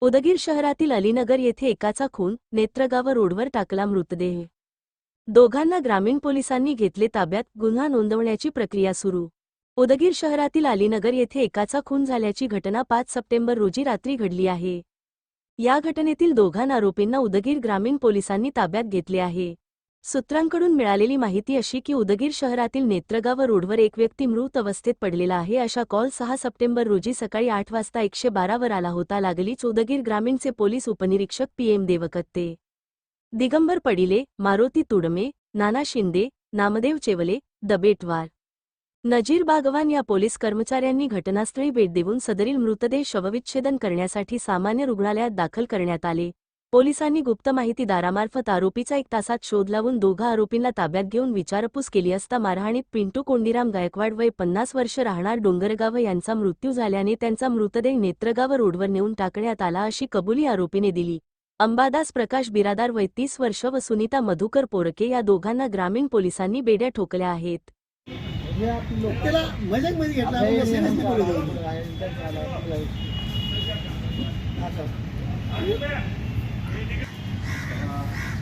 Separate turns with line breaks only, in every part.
उदगीर शहरातील अलीनगर येथे एकाचा खून नेत्रगाव रोडवर टाकला मृतदेह. दोघांना ग्रामीण पोलिसांनी घेतले ताब्यात गुन्हा नोंदवण्याची प्रक्रिया सुरू. उदगीर शहरातील अलीनगर येथे एकाचा खून झाल्याची घटना पाच सप्टेंबर रोजी रात्री घडली आहे. या घटनेतील दोघां आरोपींना उदगीर ग्रामीण पोलिसांनी ताब्यात घेतले आहे. सूत्रांकडून मिळालेली माहिती अशी की उदगीर शहरातील नेत्रगाव रोडवर एक व्यक्ती मृत अवस्थेत पडलेला आहे. अशा कॉल सहा सप्टेंबर रोजी सकाळी आठ वाजता एकशे बारावर आला होता. लागलीच उदगीर ग्रामीणचे पोलीस उपनिरीक्षक पीएम देवकत्ते दिगंबर पडिले मारोती तुडमे नाना शिंदे नामदेव चेवले दबेटवार नजीर बागवान या पोलीस कर्मचाऱ्यांनी घटनास्थळी भेट देऊन सदरील मृतदेह शवविच्छेदन करण्यासाठी सामान्य रुग्णालयात दाखल करण्यात आले. पोलिसांनी गुप्त माहितीदारामार्फत आरोपीचा एक तासात शोध लावून दोघा आरोपींना ताब्यात घेऊन विचारपूस केली असता मारहाणीत पिंटू कोंडीराम गायकवाड वय पन्नास वर्ष राहणार डोंगरगाव यांचा मृत्यू झाल्याने त्यांचा मृतदेह नेत्रगाव रोडवर नेऊन टाकण्यात आला अशी कबुली आरोपीने दिली. अंबादास प्रकाश बिरादार वय तीस वर्ष व सुनीता मधुकर पोरके या दोघांना ग्रामीण पोलिसांनी बेड्या ठोकल्या आहेत.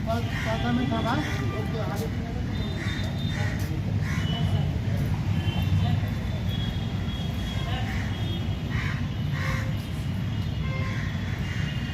त्याला मजाक